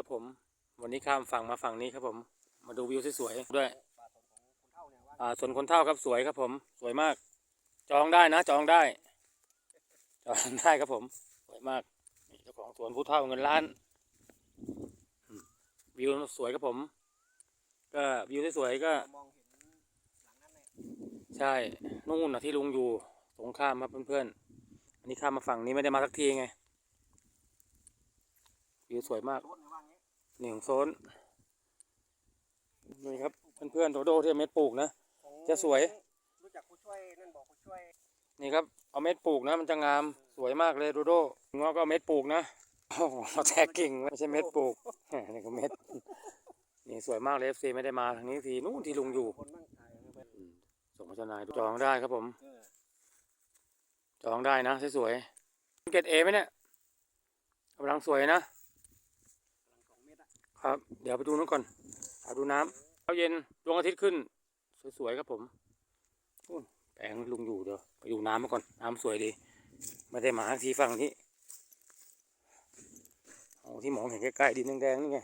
ครับผม วันนี้ข้ามฝั่งมาฝั่งนี้ครับผม มาดูวิวสวยๆด้วยอ่าส่วนคนเท่าครับสวยครับผม สวยมาก จองได้นะจองได้ จองได้ครับผม สวยมากเจ้าของสวนผู้เท่าเงินล้าน วิวสวยครับผม ก็วิวสวยๆก็ ใช่นู่นนะที่ลุงอยู่ตรงข้ามครับเพื่อนๆอันนี้ข้ามมาฝั่งนี้ไม่ได้มาสักทีไง วิวสวยมากรถในว่างี้หนึ่งโซนนี่ครับเพื่อนๆโดโดที่เอาเม็ดปลูกนะของจะสวย รู้จักผู้ช่วยนั่นบอกผู้ช่วย นี่ครับเอาเม็ดปลูกนะ มันจะงามสวยมากเลยโดโดงอก็เอาเม็ดปลูกนะโอ้โหแท้กิ่งไม่ใช่เม็ดปลูกนี่ก็เม็ดนี่สวยมากเลยเอฟซีไม่ได้มาทางนี้ทีนู่นที่ลุงอยู่คนบ้างถ่ายเอาไปอืมส่งโฆษณาจองได้ครับผมเออจองได้นะสวยๆเกรดเอไหมเนี่ยกำลังสวยนะ กำลังสองเมตรอะ ครับ เดี๋ยวไปดูนู้นก่อนเอาดูน้ำเช้าเย็นดวงอาทิตย์ขึ้น สวยๆครับผมนู่นแปลงลุงอยู่เดี๋ยวไปดูน้ำมาก่อน น้ำสวยดี ไม่ได้มาทีฝั่งนี้เอาที่มองเห็นใกล้ๆดินแดงๆนี่ไง